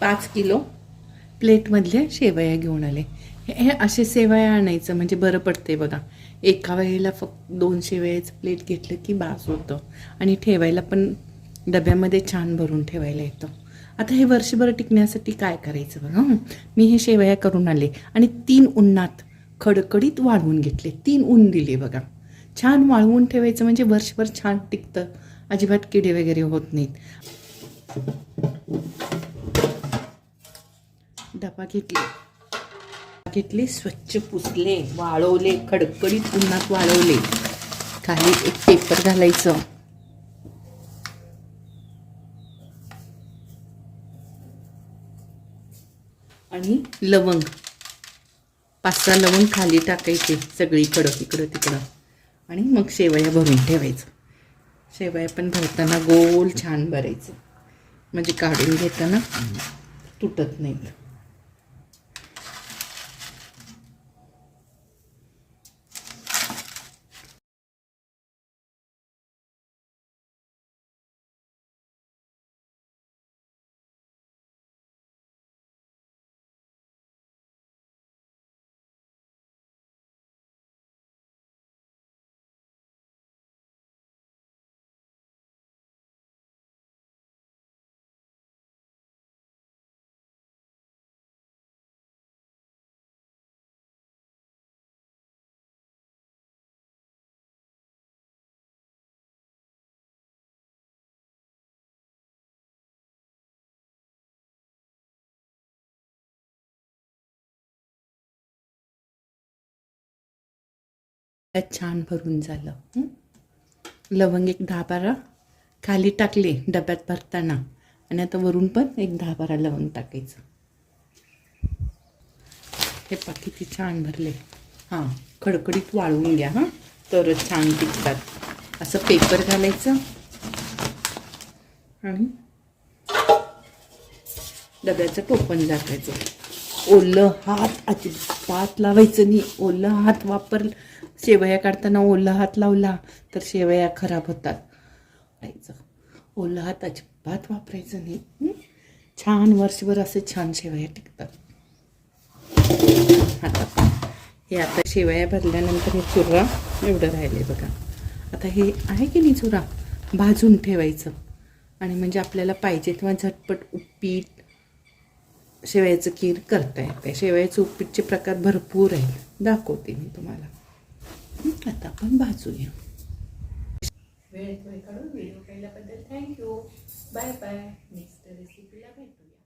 पाच किलो प्लेटमधल्या शेवया घेऊन आले. हे हे असे शेवया आणायचं म्हणजे बरं पडते बघा. एका वेळेला फक्त दोन शेवयाचं प्लेट घेतलं की बास होतं. आणि ठेवायला पण डब्यामध्ये छान भरून ठेवायला येतं. आता हे वर्षभर टिकण्यासाठी काय करायचं बघा मी हे शेवया करून आले आणि तीन उन्हात खडकडीत वाळवून घेतले. तीन ऊन दिले बघा. छान वाळवून ठेवायचं म्हणजे वर्षभर छान टिकतं. अजिबात किडे वगैरे होत नाहीत. डबा घेतले. घेतले स्वच्छ पुसले वाळवले खडकडीत उन्हात वाळवले. खाली एक पेपर घालायचं. आणि लवंग. पाच सहा लवंग खाली टाकायचे सगळीकडं इकडं तिकडं. आणि मग शेवया भरून ठेवायचं. शेवया पण भरताना गोल छान भरायचं. म्हणजे काढून घेताना तुटत नाहीत. त्यात छान भरून झालं. लवंग एक दहा बारा खाली टाकले डब्यात भरताना. आणि आता वरून पण एक दहा बारा लवंग टाकायचं. हे पा किती छान भरले. हां खडखडीत वाळवून घ्या हां? तरच छान टिकतात. असं पेपर घालायचं. आणि डब्याचं टोपण झाकायचं. ओलं हात अजिबात लावायचं नाही. ओलं हात वापर शेवया काढताना ओला हात लावला तर शेवया खराब होतात. ओला ओलं हात अजिबात वापरायचं नाही. छान वर्षभर असे छान शेवया टिकतात. आता हे आता शेवया भरल्यानंतर हे चुरा एवढं राहिले बघा. आता हे आहे की नाही चुरा? भाजून ठेवायचं. आणि म्हणजे आपल्याला पाहिजे तेव्हा झटपट उपीट शेवयाचं खीर करता येते शेवयाचं उपीटचे प्रकार भरपूर आहेत. दाखवते मी तुम्हाला. आता आपण भाजूया. वेळेत वेळ काढून व्हिडिओ पाहिल्याबद्दल थँक्यू बाय बाय नेक्स्ट रेसिपीला भेटूया.